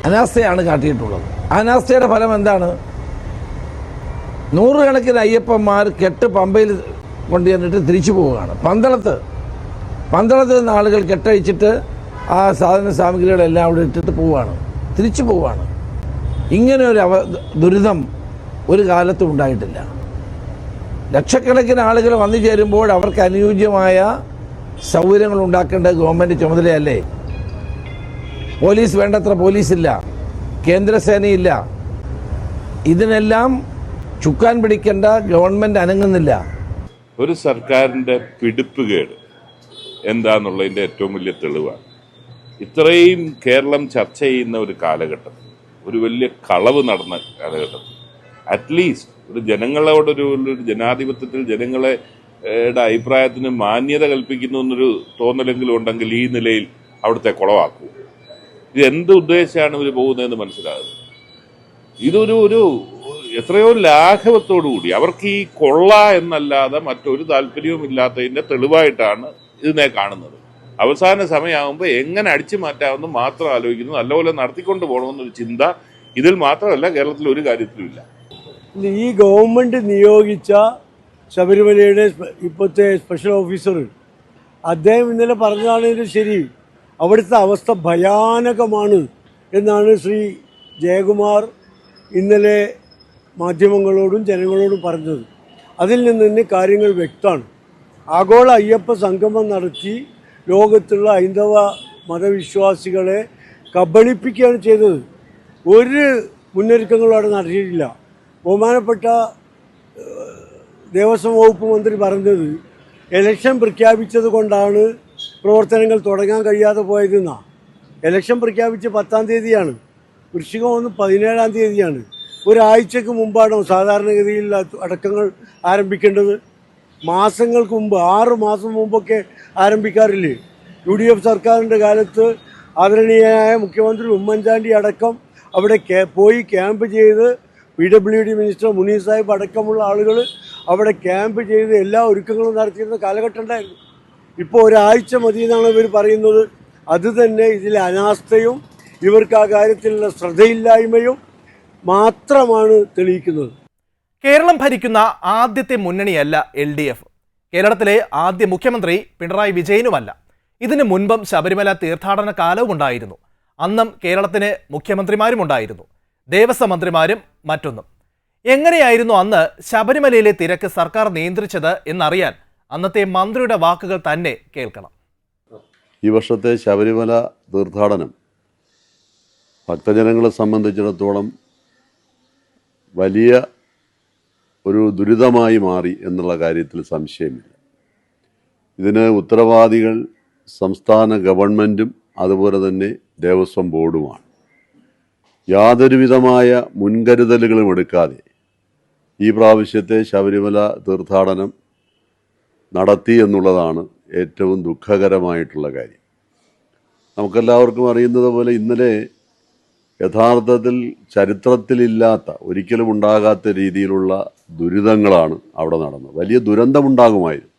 അനാസ്ഥയാണ് കാട്ടിയിട്ടുള്ളത്. അനാസ്ഥയുടെ ഫലം എന്താണ്? നൂറുകണക്കിന് അയ്യപ്പന്മാർ കെട്ട് പമ്പയിൽ കൊണ്ട് ചെന്നിട്ട് തിരിച്ചു പോവുകയാണ്. പന്തളത്ത് പന്തളത്ത് നിന്ന് ആളുകൾ കെട്ടഴിച്ചിട്ട് ആ സാധന സാമഗ്രികളെല്ലാം അവിടെ ഇട്ടിട്ട് പോവുകയാണ്. തിരിച്ചു പോവുകയാണ്. ഇങ്ങനെ ഒരു അവ ദുരിതം ഒരു കാലത്തും ഉണ്ടായിട്ടില്ല. ലക്ഷക്കണക്കിന് ആളുകൾ വന്നു ചേരുമ്പോൾ അവർക്ക് അനുയോജ്യമായ സൗകര്യങ്ങൾ ഉണ്ടാക്കേണ്ട ഗവൺമെന്റ് ചുമതലയല്ലേ? പോലീസ് വേണ്ടത്ര പോലീസില്ല. കേന്ദ്രസേനയില്ല. ഇതിനെല്ലാം ചുക്കാൻ പിടിക്കേണ്ട ഗവൺമെന്റ് അനങ്ങുന്നില്ല. ഒരു സർക്കാരിന്റെ പിടിപ്പുകേട് എന്താന്നുള്ളതിന്റെ ഏറ്റവും വലിയ തെളിവാണ്. ഇത്രയും കേരളം ചർച്ച ചെയ്യുന്ന ഒരു കാലഘട്ടം ഒരു വലിയ കളവ് നടന്ന കാലഘട്ടത്തിൽ. അറ്റ്ലീസ്റ്റ് ഒരു ജനങ്ങളോടൊരു ഒരു ജനാധിപത്യത്തിൽ ജനങ്ങളെ അഭിപ്രായത്തിന് മാന്യത കൽപ്പിക്കുന്നു എന്നൊരു തോന്നലെങ്കിലും ഉണ്ടെങ്കിൽ ഈ നിലയിൽ അവിടുത്തെ കുളവാക്കൂ. ഇത് എന്ത് ഉദ്ദേശമാണ് ഇവർ പോകുന്നതെന്ന് മനസ്സിലാകുന്നത് ഇതൊരു ഒരു എത്രയോ ലാഘവത്തോടു കൂടി. അവർക്ക് ഈ കൊള്ള എന്നല്ലാതെ മറ്റൊരു താല്പര്യവും ഇല്ലാത്തതിന്റെ തെളിവായിട്ടാണ് ഇതിനെ കാണുന്നത്. അവസാന സമയമാകുമ്പോൾ എങ്ങനെ അടിച്ചു മാറ്റാമെന്ന് മാത്രം ആലോചിക്കുന്നു. നല്ലപോലെ നടത്തിക്കൊണ്ട് പോകണമെന്നൊരു ചിന്ത ഇതിൽ മാത്രമല്ല കേരളത്തിൽ ഒരു കാര്യത്തിലും ഇല്ല. ഈ ഗവൺമെന്റ് നിയോഗിച്ച ശബരിമലയുടെ ഇപ്പോഴത്തെ സ്പെഷ്യൽ ഓഫീസർ അദ്ദേഹം ഇന്നലെ പറഞ്ഞതാണെങ്കിലും ശരി. അവിടുത്തെ അവസ്ഥ ഭയാനകമാണ് എന്നാണ് ശ്രീ ജയകുമാർ ഇന്നലെ മാധ്യമങ്ങളോടും ജനങ്ങളോടും പറഞ്ഞത്. അതിൽ നിന്ന് കാര്യങ്ങൾ വ്യക്തമാണ്. ആഗോള അയ്യപ്പ സംഗമം നടത്തി ലോകത്തുള്ള ഹൈന്ദവ മതവിശ്വാസികളെ കബളിപ്പിക്കുകയാണ് ചെയ്തത്. ഒരു മുന്നൊരുക്കങ്ങളും അവിടെ നടത്തിയിട്ടില്ല. ബഹുമാനപ്പെട്ട ദേവസ്വം വകുപ്പ് മന്ത്രി പറഞ്ഞത് എലക്ഷൻ പ്രഖ്യാപിച്ചത് കൊണ്ടാണ് പ്രവർത്തനങ്ങൾ തുടങ്ങാൻ കഴിയാതെ പോയതെന്നാണ് എലക്ഷൻ പ്രഖ്യാപിച്ച് പത്താം തീയതിയാണ്. വൃശ്ചികം ഒന്ന് പതിനേഴാം തീയതിയാണ്. ഒരാഴ്ചക്ക് മുമ്പാണോ സാധാരണഗതിയിൽ അടക്കങ്ങൾ ആരംഭിക്കേണ്ടത്? മാസങ്ങൾക്ക് മുമ്പ് ആറ് മാസം മുമ്പൊക്കെ ആരംഭിക്കാറില്ലേ? യു ഡി എഫ് സർക്കാരിന്റെ കാലത്ത് ആദരണീയനായ മുഖ്യമന്ത്രി ഉമ്മൻചാണ്ടി അടക്കം അവിടെ പോയി ക്യാമ്പ് ചെയ്ത് P W D minister Muneer Sahib അടക്കമുള്ള ആളുകൾ അവിടെ ക്യാമ്പ് ചെയ്ത് എല്ലാ ഒരുക്കങ്ങളും നടത്തിയിരുന്ന കാലഘട്ടം ഉണ്ടായിരുന്നു. ഇപ്പോൾ ഒരാഴ്ച മതി എന്നാണ് ഇവർ പറയുന്നത്. അത് തന്നെ ഇതിലെ അനാസ്ഥയും ഇവർക്ക് ആ കാര്യത്തിലുള്ള ശ്രദ്ധയില്ലായ്മയും മാത്രമാണ് തെളിയിക്കുന്നത്. കേരളം ഭരിക്കുന്ന ആദ്യത്തെ മുന്നണിയല്ല എൽ ഡി എഫ്. കേരളത്തിലെ ആദ്യ മുഖ്യമന്ത്രി പിണറായി വിജയനുമല്ല. ഇതിനു മുൻപും ശബരിമല തീർത്ഥാടന കാലവും ഉണ്ടായിരുന്നു. അന്നും കേരളത്തിന് മുഖ്യമന്ത്രിമാരും ഉണ്ടായിരുന്നു. ദേവസ്വം മന്ത്രിമാരും മറ്റൊന്നും. എങ്ങനെയായിരുന്നു അന്ന് ശബരിമലയിലെ തിരക്ക് സർക്കാർ നിയന്ത്രിച്ചത് എന്നറിയാൻ അന്നത്തെ മന്ത്രിയുടെ വാക്കുകൾ തന്നെ കേൾക്കണം. ഈ വർഷത്തെ ശബരിമല തീർത്ഥാടനം ഭക്തജനങ്ങളെ സംബന്ധിച്ചിടത്തോളം വലിയ ഒരു ദുരിതമായി മാറി എന്നുള്ള കാര്യത്തിൽ സംശയമില്ല. ഇതിന് ഉത്തരവാദികൾ സംസ്ഥാന ഗവൺമെന്റും അതുപോലെ തന്നെ ദേവസ്വം ബോർഡുമാണ്. യാതൊരുവിധമായ മുൻകരുതലുകളും എടുക്കാതെ ഈ പ്രാവശ്യത്തെ ശബരിമല തീർത്ഥാടനം നടത്തി എന്നുള്ളതാണ് ഏറ്റവും ദുഃഖകരമായിട്ടുള്ള കാര്യം. നമുക്കെല്ലാവർക്കും അറിയുന്നത് പോലെ ഇന്നലെ യഥാർത്ഥത്തിൽ ചരിത്രത്തിലില്ലാത്ത ഒരിക്കലും ഉണ്ടാകാത്ത രീതിയിലുള്ള ദുരിതങ്ങളാണ് അവിടെ നടന്നത്. വലിയ ദുരന്തമുണ്ടാകുമായിരുന്നു.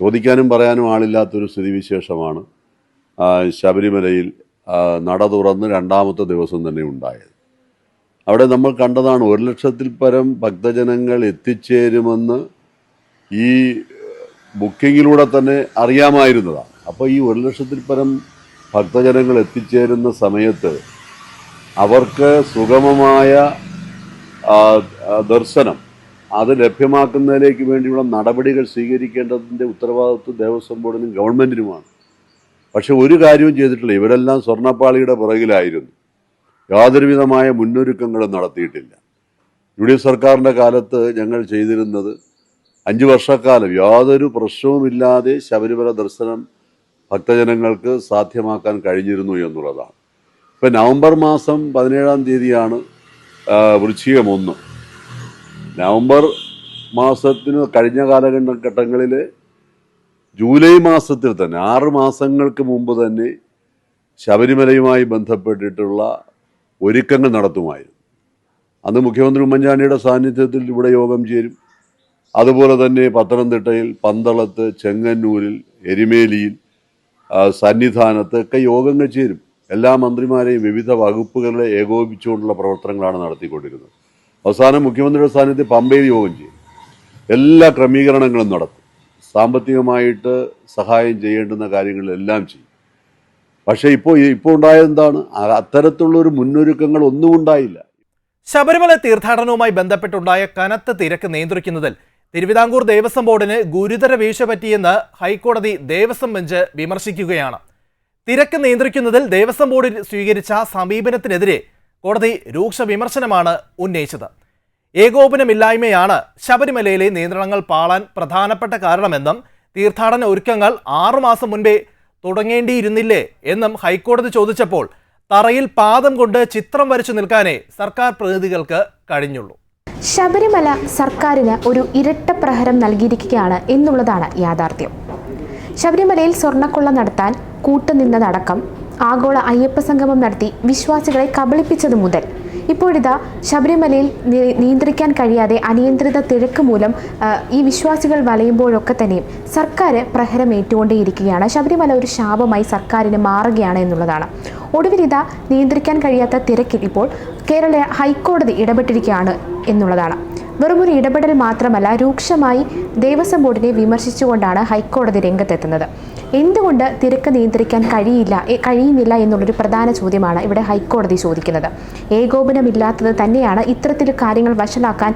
ചോദിക്കാനും പറയാനും ആളില്ലാത്തൊരു സ്ഥിതിവിശേഷമാണ് ശബരിമലയിൽ നട തുറന്ന് രണ്ടാമത്തെ ദിവസം തന്നെ ഉണ്ടായത്. അവിടെ നമ്മൾ കണ്ടതാണ് ഒരു ലക്ഷത്തിൽ പരം ഭക്തജനങ്ങൾ എത്തിച്ചേരുമെന്ന് ഈ ബുക്കിങ്ങിലൂടെ തന്നെ അറിയാമായിരുന്നതാണ്. അപ്പോൾ ഈ ഒരു ലക്ഷത്തിൽ പരം ഭക്തജനങ്ങൾ എത്തിച്ചേരുന്ന സമയത്ത് അവർക്ക് സുഗമമായ ദർശനം അത് ലഭ്യമാക്കുന്നതിലേക്ക് വേണ്ടിയുള്ള നടപടികൾ സ്വീകരിക്കേണ്ടതിന്റെ ഉത്തരവാദിത്വം ദേവസ്വം ബോർഡിനും ഗവൺമെന്റിനുമാണ് പക്ഷെ ഒരു കാര്യവും ചെയ്തിട്ടില്ല. ഇവരെല്ലാം സ്വർണപ്പാളിയുടെ പുറകിലായിരുന്നു. യാതൊരുവിധമായ മുന്നൊരുക്കങ്ങളും നടത്തിയിട്ടില്ല. യു ഡി എഫ് സർക്കാരിന്റെ കാലത്ത് ഞങ്ങൾ ചെയ്തിരുന്നത് അഞ്ച് വർഷക്കാലം യാതൊരു പ്രശ്നവുമില്ലാതെ ശബരിമല ദർശനം ഭക്തജനങ്ങൾക്ക് സാധ്യമാക്കാൻ കഴിഞ്ഞിരുന്നു എന്നുള്ളതാണ്. ഇപ്പം നവംബർ മാസം പതിനേഴാം തീയതിയാണ് വൃശ്ചികം ഒന്ന് നവംബർ മാസത്തിന് കഴിഞ്ഞ കാലഘട്ടങ്ങളിൽ ജൂലൈ മാസത്തിൽ തന്നെ ആറ് മാസങ്ങൾക്ക് മുമ്പ് തന്നെ ശബരിമലയുമായി ബന്ധപ്പെട്ടിട്ടുള്ള ഒരുക്കങ്ങൾ നടത്തുമായിരുന്നു. അന്ന് മുഖ്യമന്ത്രി ഉമ്മൻചാണ്ടിയുടെ സാന്നിധ്യത്തിൽ ഇവിടെ യോഗം ചേരും. അതുപോലെ തന്നെ പത്തനംതിട്ടയിൽ പന്തളത്ത് ചെങ്ങന്നൂരിൽ എരുമേലിയിൽ സന്നിധാനത്ത് ഒക്കെ യോഗങ്ങൾ ചേരും. എല്ലാ മന്ത്രിമാരെയും വിവിധ വകുപ്പുകളെ ഏകോപിപ്പിച്ചുകൊണ്ടുള്ള പ്രവർത്തനങ്ങളാണ് നടത്തിക്കൊണ്ടിരുന്നത് അവസാനം മുഖ്യമന്ത്രിയുടെ സാന്നിധ്യത്തിൽ പമ്പയിൽ യോഗം ചെയ്യും. എല്ലാ ക്രമീകരണങ്ങളും നടത്തും. സാമ്പത്തികമായിട്ട് സഹായം ചെയ്യേണ്ടുന്ന കാര്യങ്ങളെല്ലാം ചെയ്യും. പക്ഷേ ഇപ്പോൾ ഇപ്പോൾ ഉണ്ടായതെന്താണ് അത്തരത്തിലുള്ള ഒരു മുന്നൊരുക്കങ്ങൾ ഒന്നും ഉണ്ടായില്ല. ശബരിമല തീർത്ഥാടനവുമായി ബന്ധപ്പെട്ടുണ്ടായ കനത്ത തിരക്ക് നിയന്ത്രിക്കുന്നതിൽ തിരുവിതാംകൂർ ദേവസ്വം ബോർഡിന് ഗുരുതര വീഴ്ച പറ്റിയെന്ന് ഹൈക്കോടതി ദേവസ്വം ബെഞ്ച് വിമർശിക്കുകയാണ്. തിരക്ക് നിയന്ത്രിക്കുന്നതിൽ ദേവസ്വം ബോർഡ് സ്വീകരിച്ച സമീപനത്തിനെതിരെ കോടതി രൂക്ഷ വിമർശനമാണ് ഉന്നയിച്ചത്. ഏകോപനമില്ലായ്മയാണ് ശബരിമലയിലെ നിയന്ത്രണങ്ങൾ പാളാൻ പ്രധാനപ്പെട്ട കാരണമെന്നും തീർത്ഥാടന ഒരുക്കങ്ങൾ ആറുമാസം മുൻപേ തുടങ്ങേണ്ടിയിരുന്നില്ലേ എന്നും ഹൈക്കോടതി ചോദിച്ചപ്പോൾ തറയിൽ പാദം കൊണ്ട് ചിത്രം വരച്ചു നിൽക്കാനേ സർക്കാർ പ്രതിനിധികൾക്ക് കഴിഞ്ഞുള്ളൂ. ശബരിമല സർക്കാരിന് ഒരു ഇരട്ട പ്രഹരം നൽകിയിരിക്കുകയാണ് എന്നുള്ളതാണ് യാഥാർത്ഥ്യം. ശബരിമലയിൽ സ്വർണക്കൊള്ള നടത്താൻ കൂട്ടുനിന്നതടക്കം ആഗോള അയ്യപ്പ സംഗമം നടത്തി വിശ്വാസികളെ കബളിപ്പിച്ചതു മുതൽ ഇപ്പോഴിതാ ശബരിമലയിൽ നിയന്ത്രിക്കാൻ കഴിയാതെ അനിയന്ത്രിത തിരക്ക് മൂലം ഈ വിശ്വാസികൾ വലയുമ്പോഴൊക്കെ തന്നെയും സർക്കാർ പ്രഹരം ഏറ്റുകൊണ്ടേയിരിക്കുകയാണ് ശബരിമല ഒരു ശാപമായി സർക്കാരിന് മാറുകയാണ് എന്നുള്ളതാണ്. ഒടുവിൽ ഇതാ നിയന്ത്രിക്കാൻ കഴിയാത്ത തിരക്കിൽ ഇപ്പോൾ കേരള ഹൈക്കോടതി ഇടപെട്ടിരിക്കുകയാണ് എന്നുള്ളതാണ്. വെറുമൊരു ഇടപെടൽ മാത്രമല്ല രൂക്ഷമായി ദേവസ്വം ബോർഡിനെ വിമർശിച്ചുകൊണ്ടാണ് ഹൈക്കോടതി രംഗത്തെത്തുന്നത്. എന്തുകൊണ്ട് തിരക്ക് നിയന്ത്രിക്കാൻ കഴിയില്ല കഴിയുന്നില്ല എന്നുള്ളൊരു പ്രധാന ചോദ്യമാണ് ഇവിടെ ഹൈക്കോടതി ചോദിക്കുന്നത്. ഏകോപനമില്ലാത്തത് തന്നെയാണ് ഇത്തരത്തിൽ കാര്യങ്ങൾ വഷളാക്കാൻ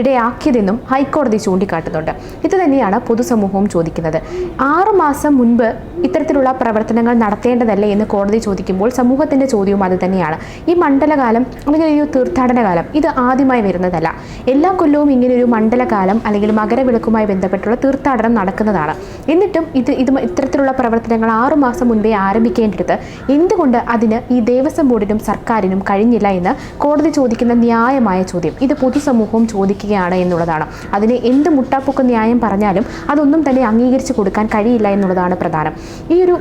ഇടയാക്കിയതെന്നും ഹൈക്കോടതി ചൂണ്ടിക്കാട്ടുന്നുണ്ട്. ഇത് തന്നെയാണ് പൊതുസമൂഹവും ചോദിക്കുന്നത്. ആറുമാസം മുൻപ് ഇത്തരത്തിലുള്ള പ്രവർത്തനങ്ങൾ നടത്തേണ്ടതല്ലേ എന്ന് കോടതി ചോദിക്കുമ്പോൾ സമൂഹത്തിന്റെ ചോദ്യവും അത് തന്നെയാണ്. ഈ മണ്ഡലകാലം അല്ലെങ്കിൽ ഈ തീർത്ഥാടന കാലം ഇത് ആദ്യമായി വരുന്നതല്ല. എല്ലാ കൊല്ലവും ഇങ്ങനെ ഒരു മണ്ഡലകാലം അല്ലെങ്കിൽ മകരവിളക്കുമായി ബന്ധപ്പെട്ടുള്ള തീർത്ഥാടനം നടക്കുന്നതാണ്. എന്നിട്ടും ഇത് ഇത് ഇത്തരത്തിലുള്ള പ്രവർത്തനങ്ങൾ ആറുമാസം മുൻപേ ആരംഭിക്കേണ്ടത് എന്തുകൊണ്ട് അതിന് ഈ ദേവസ്വം ബോർഡിനും സർക്കാരിനും കഴിഞ്ഞില്ല എന്ന് കോടതി ചോദിക്കുന്ന ന്യായമായ ചോദ്യം. ഇത് പൊതുസമൂഹവും ചോദിക്കുകയാണ് എന്നുള്ളതാണ്. അതിന് എന്ത് മുട്ടാപ്പൊക്കെ ന്യായം പറഞ്ഞാലും അതൊന്നും തന്നെ അംഗീകരിച്ചു കൊടുക്കാൻ കഴിയില്ല എന്നുള്ളതാണ് പ്രധാനം. ഈ ഒരു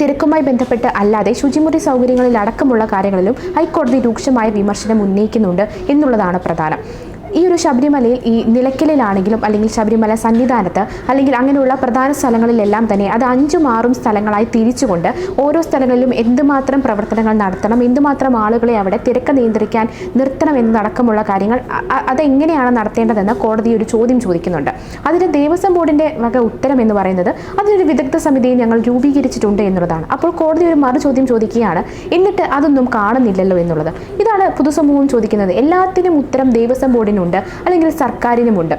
തിരക്കുമായി ബന്ധപ്പെട്ട് അല്ലാതെ ശുചിമുറി സൗകര്യങ്ങളിൽ അടക്കമുള്ള കാര്യങ്ങളിലും ഹൈക്കോടതി രൂക്ഷമായ വിമർശനം ഉന്നയിക്കുന്നുണ്ട് എന്നുള്ളതാണ് പ്രധാനം. ഈ ഒരു ശബരിമലയിൽ ഈ നിലയ്ക്കലിലാണെങ്കിലും അല്ലെങ്കിൽ ശബരിമല സന്നിധാനത്ത് അല്ലെങ്കിൽ അങ്ങനെയുള്ള പ്രധാന സ്ഥലങ്ങളിലെല്ലാം തന്നെ അത് അഞ്ചും ആറും സ്ഥലങ്ങളായി തിരിച്ചുകൊണ്ട് ഓരോ സ്ഥലങ്ങളിലും എന്തുമാത്രം പ്രവർത്തനങ്ങൾ നടത്തണം എന്തുമാത്രം ആളുകളെ അവിടെ തിരക്ക് നിയന്ത്രിക്കാൻ നിർത്തണം എന്നതടക്കമുള്ള കാര്യങ്ങൾ അതെങ്ങനെയാണ് നടത്തേണ്ടതെന്ന് കോടതി ഒരു ചോദ്യം ചോദിക്കുന്നുണ്ട്. അതിന് ദേവസ്വം ബോർഡിന്റെ വക ഉത്തരം എന്ന് പറയുന്നത് അതിനൊരു വിദഗ്ധ സമിതിയെ ഞങ്ങൾ രൂപീകരിച്ചിട്ടുണ്ട് എന്നുള്ളതാണ്. അപ്പോൾ കോടതി ഒരു മറു ചോദ്യം ചോദിക്കുകയാണ്. എന്നിട്ട് അതൊന്നും കാണുന്നില്ലല്ലോ എന്നുള്ളത്. ഇതാണ് പൊതുസമൂഹം ചോദിക്കുന്നത്. എല്ലാത്തിനും ഉത്തരം ദേവസ്വം ബോർഡിനുണ്ട് അല്ലെങ്കിൽ സർക്കാരിനുമുണ്ട്.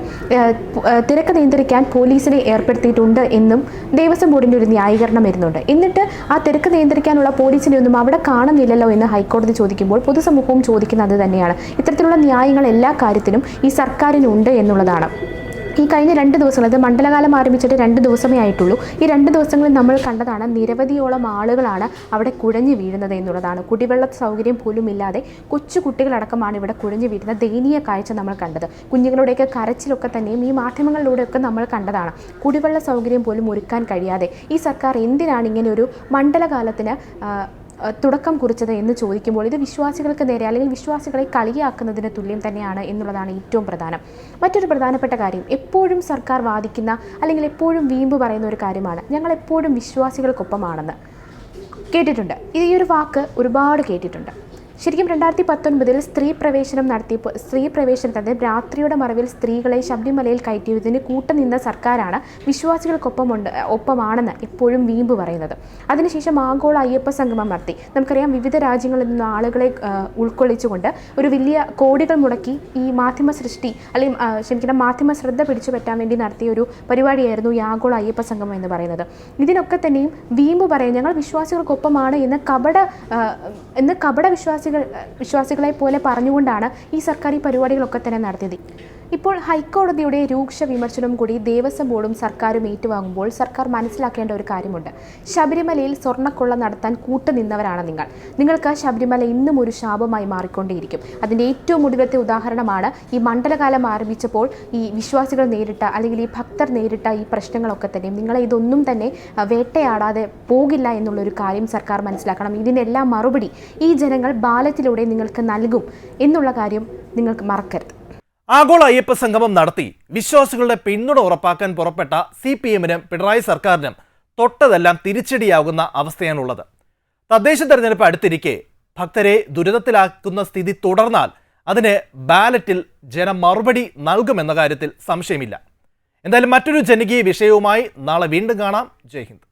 തിരക്ക് നിയന്ത്രിക്കാൻ പോലീസിനെ ഏർപ്പെടുത്തിയിട്ടുണ്ട് എന്നും ദേവസ്വം ബോർഡിന്റെ ഒരു ന്യായീകരണം വരുന്നുണ്ട്. എന്നിട്ട് ആ തിരക്ക് നിയന്ത്രിക്കാനുള്ള പോലീസിനെ ഒന്നും അവിടെ കാണുന്നില്ലല്ലോ എന്ന് ഹൈക്കോടതി ചോദിക്കുമ്പോൾ പൊതുസമൂഹവും ചോദിക്കുന്നത് തന്നെയാണ്. ഇത്തരത്തിലുള്ള ന്യായങ്ങൾ എല്ലാ കാര്യത്തിനും ഈ സർക്കാരിനുണ്ട് എന്നുള്ളതാണ്. ഈ കഴിഞ്ഞ രണ്ട് ദിവസങ്ങൾ അത് മണ്ഡലകാലം ആരംഭിച്ചിട്ട് രണ്ട് ദിവസമേ ആയിട്ടുള്ളൂ. ഈ രണ്ട് ദിവസങ്ങളിൽ നമ്മൾ കണ്ടതാണ് നിരവധിയോളം ആളുകളാണ് അവിടെ കുഴഞ്ഞു വീഴുന്നത് എന്നുള്ളതാണ്. കുടിവെള്ള സൗകര്യം പോലും ഇല്ലാതെ കൊച്ചു കുട്ടികളടക്കമാണ് ഇവിടെ കുഴഞ്ഞു വീഴുന്ന ദയനീയ കാഴ്ച നമ്മൾ കണ്ടത്. കുഞ്ഞുങ്ങളുടെയൊക്കെ കരച്ചിലൊക്കെ തന്നെയും ഈ മാധ്യമങ്ങളിലൂടെയൊക്കെ നമ്മൾ കണ്ടതാണ്. കുടിവെള്ള സൗകര്യം പോലും ഒരുക്കാൻ കഴിയാതെ ഈ സർക്കാർ എന്തിനാണ് ഇങ്ങനെ ഒരു മണ്ഡലകാലത്തിന് തുടക്കം കുറിച്ചത് എന്ന് ചോദിക്കുമ്പോൾ ഇത് വിശ്വാസികൾക്ക് നേരെ അല്ലെങ്കിൽ വിശ്വാസികളെ കളിയാക്കുന്നതിന് തുല്യം തന്നെയാണ് എന്നുള്ളതാണ് ഏറ്റവും പ്രധാനം. മറ്റൊരു പ്രധാനപ്പെട്ട കാര്യം എപ്പോഴും സർക്കാർ വാദിക്കുന്ന അല്ലെങ്കിൽ എപ്പോഴും വീമ്പ് പറയുന്ന ഒരു കാര്യമാണ് ഞങ്ങൾ എപ്പോഴും വിശ്വാസികൾക്കൊപ്പമാണെന്ന്. കേട്ടിട്ടുണ്ട്. ഈ ഒരു വാക്ക് ഒരുപാട് കേട്ടിട്ടുണ്ട്. ശരിക്കും രണ്ടായിരത്തി പത്തൊൻപതിൽ സ്ത്രീ പ്രവേശനം നടത്തിയപ്പോൾ സ്ത്രീ പ്രവേശനത്തിന് രാത്രിയുടെ മറവിൽ സ്ത്രീകളെ ശബരിമലയിൽ കയറ്റിയതിന് കൂട്ടുനിന്ന സർക്കാരാണ് വിശ്വാസികൾക്കൊപ്പമുണ്ട് ഒപ്പമാണെന്ന് ഇപ്പോഴും വീമ്പ് പറയുന്നത്. അതിനുശേഷം ആഗോള അയ്യപ്പ സംഗമം നടത്തി. നമുക്കറിയാം വിവിധ രാജ്യങ്ങളിൽ നിന്ന് ആളുകളെ ഉൾക്കൊള്ളിച്ചുകൊണ്ട് ഒരു വലിയ കോടികൾ മുടക്കി ഈ മാധ്യമ സൃഷ്ടി അല്ലെങ്കിൽ ക്ഷമിക്കണം മാധ്യമ ശ്രദ്ധ പിടിച്ചു പറ്റാൻ വേണ്ടി നടത്തിയ ഒരു പരിപാടിയായിരുന്നു ഈ ആഗോള അയ്യപ്പ സംഗമം എന്ന് പറയുന്നത്. ഇതിനൊക്കെ തന്നെയും വീമ്പ് പറയും ഞങ്ങൾ വിശ്വാസികൾക്കൊപ്പമാണ് എന്ന് കപട എന്ന് കപട വിശ്വാസികൾ വിശ്വാസികളെ പോലെ പറഞ്ഞുകൊണ്ടാണ് ഈ സർക്കാർ ഈ പരിപാടികളൊക്കെ തന്നെ നടത്തിയത്. ഇപ്പോൾ ഹൈക്കോടതിയുടെ രൂക്ഷ വിമർശനം കൂടി ദേവസ്വം ബോർഡും സർക്കാരും ഏറ്റുവാങ്ങുമ്പോൾ സർക്കാർ മനസ്സിലാക്കേണ്ട ഒരു കാര്യമുണ്ട്. ശബരിമലയിൽ സ്വർണക്കൊള്ള നടത്താൻ കൂട്ടുനിന്നവരാണ് നിങ്ങൾ. നിങ്ങൾക്ക് ശബരിമല ഇന്നും ഒരു ശാപമായി മാറിക്കൊണ്ടേയിരിക്കും. അതിന്റെ ഏറ്റവും ഒടുവിലത്തെ ഉദാഹരണമാണ് ഈ മണ്ഡലകാലം ആരംഭിച്ചപ്പോൾ ഈ വിശ്വാസികൾ നേരിട്ട അല്ലെങ്കിൽ ഈ ഭക്തർ നേരിട്ട ഈ പ്രശ്നങ്ങളൊക്കെ തന്നെ നിങ്ങളെ ഇതൊന്നും തന്നെ വേട്ടയാടാതെ പോകില്ല എന്നുള്ളൊരു കാര്യം സർക്കാർ മനസ്സിലാക്കണം. ഇതിനെല്ലാം മറുപടി ഈ ജനങ്ങൾ ബാലറ്റിലൂടെ നിങ്ങൾക്ക് നൽകും എന്നുള്ള കാര്യം നിങ്ങൾക്ക് മറക്കരുത്. ആഗോള അയ്യപ്പ സംഗമം നടത്തി വിശ്വാസികളുടെ പിന്തുണ ഉറപ്പാക്കാൻ പുറപ്പെട്ട സി പി എമ്മിനും പിണറായി സർക്കാരിനും തൊട്ടതെല്ലാം തിരിച്ചടിയാകുന്ന അവസ്ഥയാണുള്ളത്. തദ്ദേശ തെരഞ്ഞെടുപ്പ് അടുത്തിരിക്കെ ഭക്തരെ ദുരിതത്തിലാക്കുന്ന സ്ഥിതി തുടർന്നാൽ അതിന് ബാലറ്റിൽ ജനം മറുപടി നൽകുമെന്ന കാര്യത്തിൽ സംശയമില്ല. എന്തായാലും മറ്റൊരു ജനകീയ വിഷയവുമായി നാളെ വീണ്ടും കാണാം. ജയ് ഹിന്ദ്.